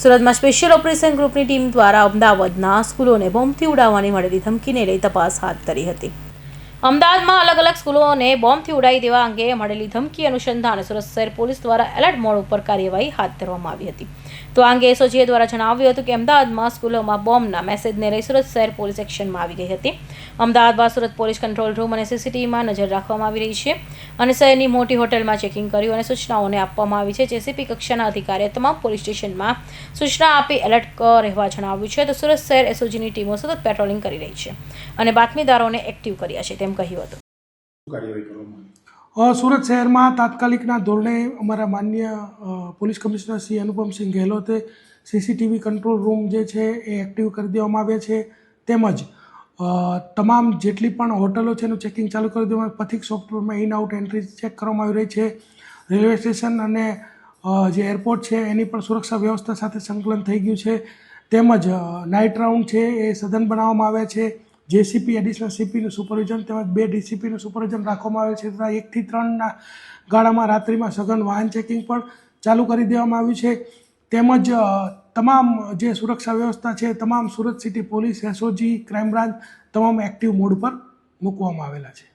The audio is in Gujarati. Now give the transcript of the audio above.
સુરતમાં સ્પેશિયલ ઓપરેશન ગ્રુપની ટીમ દ્વારા અમદાવાદના સ્કૂલોને બોમ્બથી ઉડાવવાની મળેલી ધમકીને લઈ તપાસ હાથ ધરી હતી. અમદાવાદમાં અલગ અલગ સ્કૂલોને બોમ્બથી ઉડાવી દેવા અંગે મળેલી ધમકી અનુસંધાને સુરત શહેર પોલીસ દ્વારા એલર્ટ મોડ ઉપર કાર્યવાહી હાથ ધરવામાં આવી હતી. તો આ અંગે એસઓજીએ દ્વારા જણાવ્યું હતું કે અમદાવાદમાં સ્કૂલોમાં બોમ્બના મેસેજને લઈ સુરત શહેર પોલીસ એક્શનમાં આવી ગઈ હતી. અમદાવાદમાં સુરત પોલીસ કંટ્રોલ રૂમ અને સીસીટીવીમાં નજર રાખવામાં આવી રહી છે અને શહેરની મોટી હોટેલમાં ચેકિંગ કર્યું અને સૂચનાઓને આપવામાં આવી છે. જેસીપી કક્ષાના અધિકારીએ તમામ પોલીસ સ્ટેશનમાં સૂચના આપી એલર્ટ રહેવા જણાવ્યું છે. તો સુરત શહેર એસઓજીની ટીમો સતત પેટ્રોલિંગ કરી રહી છે અને બાતમીદારોને એક્ટિવ કર્યા છે. તેમ કહ્યું હતું. શું કાર્યવાહી કરવામાં આવી. અ, સુરત શહેરમાં તાત્કાલિકના ધોરણે અમારા માન્ય પોલીસ કમિશનર શ્રી અનુપમસિંહ ગેહલોતે સીસીટીવી કંટ્રોલ રૂમ જે છે એ એક્ટિવ કરી દેવામાં આવ્યા છે. તેમજ તમામ જેટલી પણ હોટલો છે એનું ચેકિંગ ચાલુ કરી દેવામાં પથિક સોફ્ટવેરમાં ઇન આઉટ એન્ટ્રી ચેક કરવામાં આવી રહી છે. રેલવે સ્ટેશન અને જે એરપોર્ટ છે એની પણ સુરક્ષા વ્યવસ્થા સાથે સંકલન થઈ ગયું છે. તેમજ નાઇટ રાઉન્ડ છે એ સઘન બનાવવામાં આવ્યા છે. જેસીપી એડિશનલ સીપીનું સુપરવિઝન તેમજ બે ડીસીપીનું સુપરવિઝન રાખવામાં આવે છે તથા એકથી ત્રણના ગાળામાં રાત્રિમાં સઘન વાહન ચેકિંગ પણ ચાલુ કરી દેવામાં આવ્યું છે. તેમજ તમામ જે સુરક્ષા વ્યવસ્થા છે, તમામ Surat city police, SOG, crime branch તમામ એક્ટિવ મોડ પર મૂકવામાં આવેલા છે.